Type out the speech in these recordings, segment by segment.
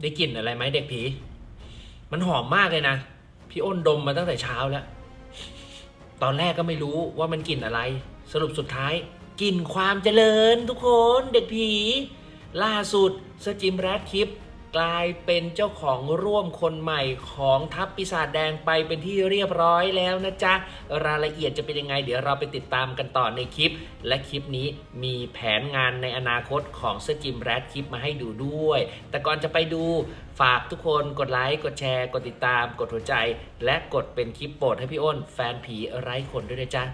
ได้กลิ่นอะไรไหมเด็กผี มันหอมมากเลยนะ พี่อ้นดมมาตั้งแต่เช้าแล้ว ตอนแรกก็ไม่รู้ว่ามันกลิ่นอะไร สรุปสุดท้ายกลิ่นความเจริญทุกคนเด็กผี ล่าสุดสจิมแรดคลิป กลายเป็นเจ้าของร่วมคนใหม่ของทัพปีศาจแดงไปเป็นที่เรียบร้อยแล้วนะจ๊ะ รายละเอียดจะเป็นยังไง เดี๋ยวเราไปติดตามกันต่อในคลิป และคลิปนี้มีแผนงานในอนาคตของสจิมแรดคลิปมาให้ดูด้วย แต่ก่อนจะไปดูฝากทุกคนกดไลค์ กดแชร์ กดติดตาม กดหัวใจ และกดเป็นคลิปโปรดให้พี่อ้น แฟนผีไร้ขนด้วยนะจ๊ะ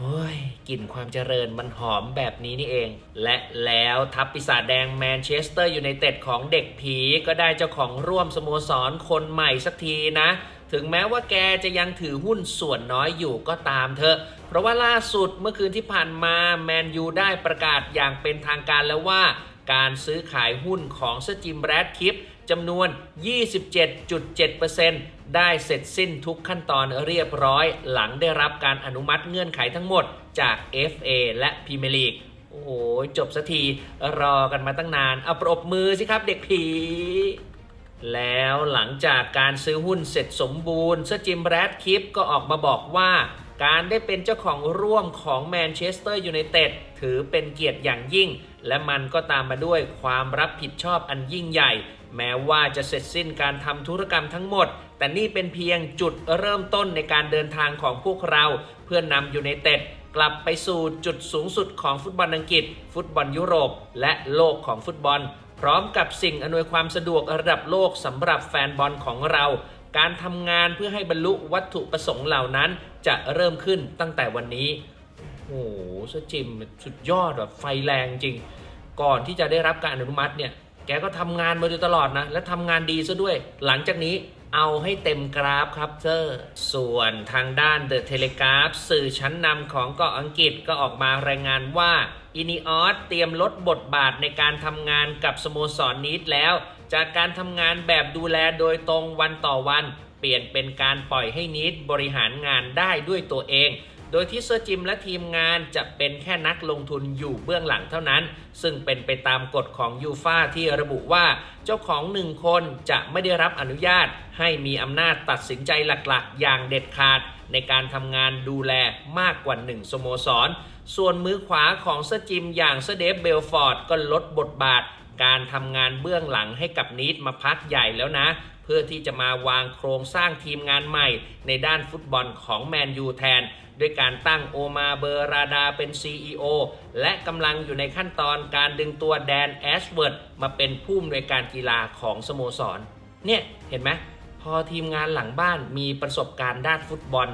โอ้ยกลิ่นความเจริญมันหอมแบบนี้นี่เอง และแล้วทัพปีศาจแดงแมนเชสเตอร์อยู่ในเต็ดของเด็กผีก็ได้เจ้าของร่วมสโมสรคนใหม่สักทีนะ ถึงแม้ว่าแกจะยังถือหุ้นส่วนน้อยอยู่ก็ตามเถอะ เพราะว่าล่าสุดเมื่อคืนที่ผ่านมาแมนยูได้ประกาศอย่างเป็นทางการแล้วว่า การซื้อขายหุ้นของสจิมแรดคิปจำนวน 27.7%ได้เสร็จสิ้นทุกขั้นตอนเรียบร้อย หลังได้รับการอนุมัติเงื่อนไขทั้งหมดจาก FA และพรีเมียร์ลีกโอ้โห จบสักที รอกันมาตั้งนาน เอาปรบมือสิครับเด็กผีแล้วหลังจากการซื้อหุ้นเสร็จสมบูรณ์เซจิมแรดคิปก็ออกมาบอกว่า การได้เป็นเจ้าของร่วมของแมนเชสเตอร์ยูไนเต็ดถือเป็นเกียรติอย่างยิ่ง และมันก็ตามมาด้วยความรับผิดชอบอันยิ่งใหญ่ แม้ว่าจะเสร็จสิ้นการทำธุรกรรมทั้งหมด แต่นี่เป็นเพียงจุดเริ่มต้นในการเดินทางของพวกเรา เพื่อนนำยูไนเต็ดกลับไปสู่จุดสูงสุดของฟุตบอลอังกฤษ ฟุตบอลยุโรป และโลกของฟุตบอล พร้อมกับสิ่งอำนวยความสะดวกระดับโลกสำหรับแฟนบอลของเรา การทำงานเพื่อให้บรรลุวัตถุประสงค์เหล่านั้นจะเริ่มขึ้นตั้งแต่วันนี้ โอ้โหเซจิมสุดยอดแบบไฟแรงจริง ก่อนที่จะได้รับการอนุมัติเนี่ย แกก็ทำงานมาโดยตลอดนะ และทำงานดีซะด้วย หลังจากนี้เอาให้เต็มกราฟครับเซอร์ส่วนทางด้านเดอะเทเลกราฟสื่อชั้นนำของเกาะอังกฤษก็ออกมารายงานว่าอินิออสเตรียมลดบทบาทในการทำงานกับสโมสรนีดแล้ว จากการทำงานแบบดูแลโดยตรงวันต่อวัน เปลี่ยนเป็นการปล่อยให้นีดบริหารงานได้ด้วยตัวเอง โดยที่เซอร์จิมและทีมงานจะเป็นแค่นักลงทุนอยู่เบื้องหลังเท่านั้น ซึ่งเป็นไปตามกฎของยูฟาที่ระบุว่า เจ้าของหนึ่งคนจะไม่ได้รับอนุญาต ให้มีอำนาจตัดสินใจหลักๆ อย่างเด็ดขาด ในการทำงานดูแลมากกว่าหนึ่งสโมสร ส่วนมือขวาของเซอร์จิมอย่างเซอร์เดฟเบลฟอร์ดก็ลดบทบาท การทำงานเบื้องหลังให้กับนีดมาพักใหญ่แล้วนะ เพื่อที่จะมาวางโครงสร้างทีมงานใหม่ ในด้านฟุตบอลของแมนยูแทน ด้วยการตั้งโอมาเบอร์ราดาเป็น CEO และกำลังอยู่ในขั้นตอนการดึงตัวแดนแอชเวิร์ดมาเป็นผู้อำนวยการกีฬาของสโมสร เนี่ยเห็นไหมพอทีมงานหลังบ้านมีประสบการณ์ด้านฟุตบอล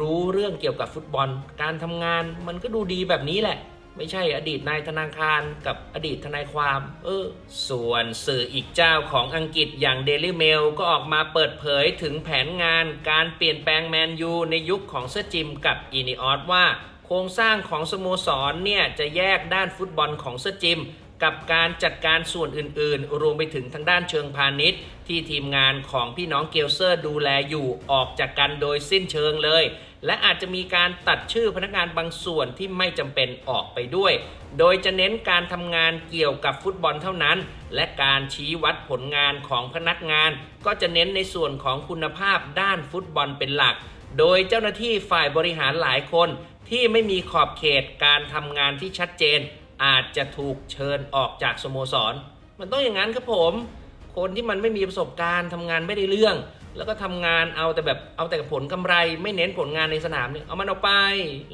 รู้เรื่องเกี่ยวกับฟุตบอล การทำงานมันก็ดูดีแบบนี้แหละ ไม่ใช่อดีตนายธนาคารกับอดีตทนายความ เออ ส่วนสื่ออีกเจ้าของอังกฤษอย่าง Daily Mail ก็ออกมาเปิดเผยถึงแผนงานการเปลี่ยนแปลงแมนยูในยุคของเซอร์จิมกับอีนิออสว่า โครงสร้างของสโมสรเนี่ยจะแยกด้านฟุตบอลของเซอร์จิม กับการจัดการส่วนอื่นๆ รวมไปถึงทางด้านเชิงพาณิชย์ ที่ทีมงานของพี่น้องเกลเซอร์ดูแลอยู่ออกจากกันโดยสิ้นเชิงเลย และอาจจะมีการตัดชื่อพนักงานบางส่วนที่ไม่จำเป็นออกไปด้วย โดยจะเน้นการทำงานเกี่ยวกับฟุตบอลเท่านั้น และการชี้วัดผลงานของพนักงาน ก็จะเน้นในส่วนของคุณภาพด้านฟุตบอลเป็นหลัก โดยเจ้าหน้าที่ฝ่ายบริหารหลายคนที่ไม่มีขอบเขตการทำงานที่ชัดเจน อาจจะถูกเชิญออกจากสโมสร มันต้องอย่างนั้นครับผม คนที่มันไม่มีประสบการณ์ทำงานไม่ได้เรื่อง แล้วก็ทำงานเอาแต่แบบเอาแต่ผลกำไร ไม่เน้นผลงานในสนามเนี่ยเอามันเอาไป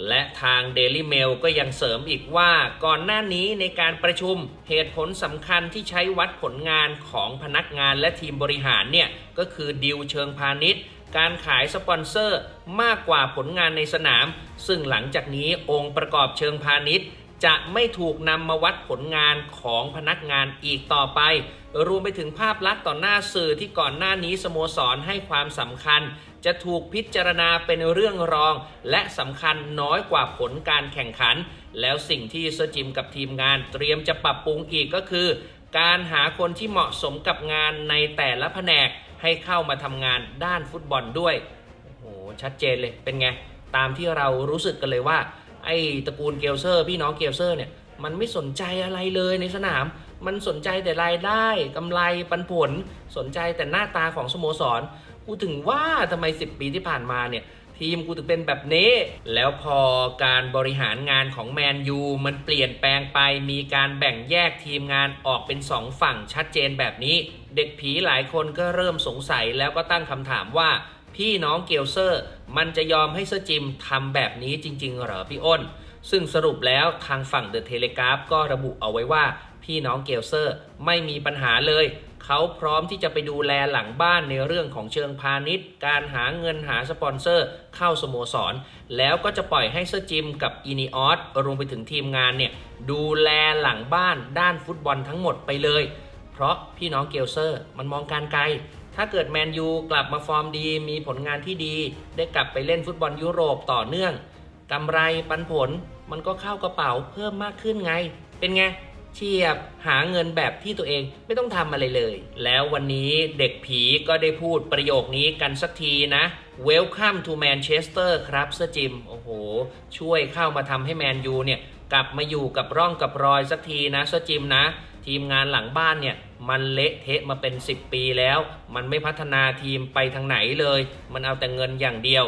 และทาง Daily Mail ก็ยังเสริมอีกว่าก่อนหน้านี้ในการประชุมเหตุผลสำคัญที่ใช้วัดผลงานของพนักงานและทีมบริหารเนี่ยก็คือดิวเชิงพาณิชย์การขายสปอนเซอร์มากกว่าผลงานในสนาม ซึ่งหลังจากนี้องค์ประกอบเชิงพาณิชย์ จะไม่ถูกนำมาวัดผลงานของพนักงานอีกต่อไป รวมไปถึงภาพลักษณ์ต่อหน้าสื่อที่ก่อนหน้านี้สโมสรให้ความสำคัญ จะถูกพิจารณาเป็นเรื่องรอง และสำคัญน้อยกว่าผลการแข่งขัน แล้วสิ่งที่เซอร์จิมกับทีมงานเตรียมจะปรับปรุงอีกก็คือ การหาคนที่เหมาะสมกับงานในแต่ละแผนกให้เข้ามาทำงานด้านฟุตบอลด้วยโอ้โหชัดเจนเลยเป็นไงตามที่เรารู้สึกกันเลยว่า ไอ้ตระกูลเกลเซอร์ พี่น้องเกลเซอร์เนี่ยมันไม่สนใจอะไรเลยในสนาม มันสนใจแต่รายได้กำไรปันผล สนใจแต่หน้าตาของสโมสร กูถึงว่าทำไม 10 ปีที่ผ่านมาเนี่ยทีมกูถึงเป็นแบบนี้ แล้วพอการบริหารงานของแมนยูมันเปลี่ยนแปลงไป มีการแบ่งแยกทีมงานออกเป็นสองฝั่งชัดเจนแบบนี้ เด็กผีหลายคนก็เริ่มสงสัยแล้วก็ตั้งคำถามว่า พี่น้องเกลเซอร์ มันจะยอมให้เซอร์จิมทำแบบนี้จริง ๆ เหรอพี่อ้น ซึ่งสรุปแล้วทางฝั่งเดอะเทเลกราฟก็ระบุเอาไว้ว่า พี่น้องเกลเซอร์ไม่มีปัญหาเลย เขาพร้อมที่จะไปดูแลหลังบ้านในเรื่องของเชิงพาณิชย์ การหาเงินหาสปอนเซอร์ เข้าสโมสร แล้วก็จะปล่อยให้เซอร์จิมกับอีนิออสรวมไปถึงทีมงานเนี่ยดูแลหลังบ้านด้านฟุตบอลทั้งหมดไปเลย เพราะพี่น้องเกลเซอร์มันมองการไกล ถ้าเกิดแมนยูกลับมาฟอร์มดี มีผลงานที่ดี ได้กลับไปเล่นฟุตบอลยุโรปต่อเนื่องกำไรปันผลมันก็เข้ากระเป๋าเพิ่มมากขึ้นไง เป็นไงเฉียบหาเงินแบบที่ตัวเองไม่ต้องทำอะไรเลย แล้ววันนี้เด็กผีก็ได้พูดประโยคนี้กันสักทีนะ Welcome to Manchester ครับเซจิม โอ้โห ช่วยเข้ามาทำให้แมนยูเนี่ย กลับมาอยู่กับร่องกับรอยสักทีนะเซจิมนะ ทีมงานหลังบ้านเนี่ยมันเละเทะมาเป็น 10 ปีแล้ว มันไม่พัฒนาทีมไปทางไหนเลย มันเอาแต่เงินอย่างเดียว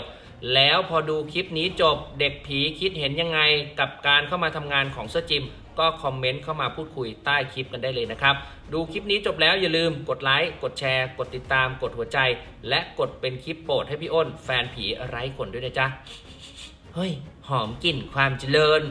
แล้วพอดูคลิปนี้จบเด็กผีคิดเห็นยังไงกับการเข้ามาทำงานของเซอร์จิม ก็คอมเมนต์เข้ามาพูดคุยใต้คลิปกันได้เลยนะครับ ดูคลิปนี้จบแล้วอย่าลืมกดไลค์กดแชร์ กดติดตามกดหัวใจ และกดเป็นคลิปโปรดให้พี่อ้น แฟนผีไร้ขนด้วยนะจ๊ะเฮ้ยหอมกลิ่นความเจริญ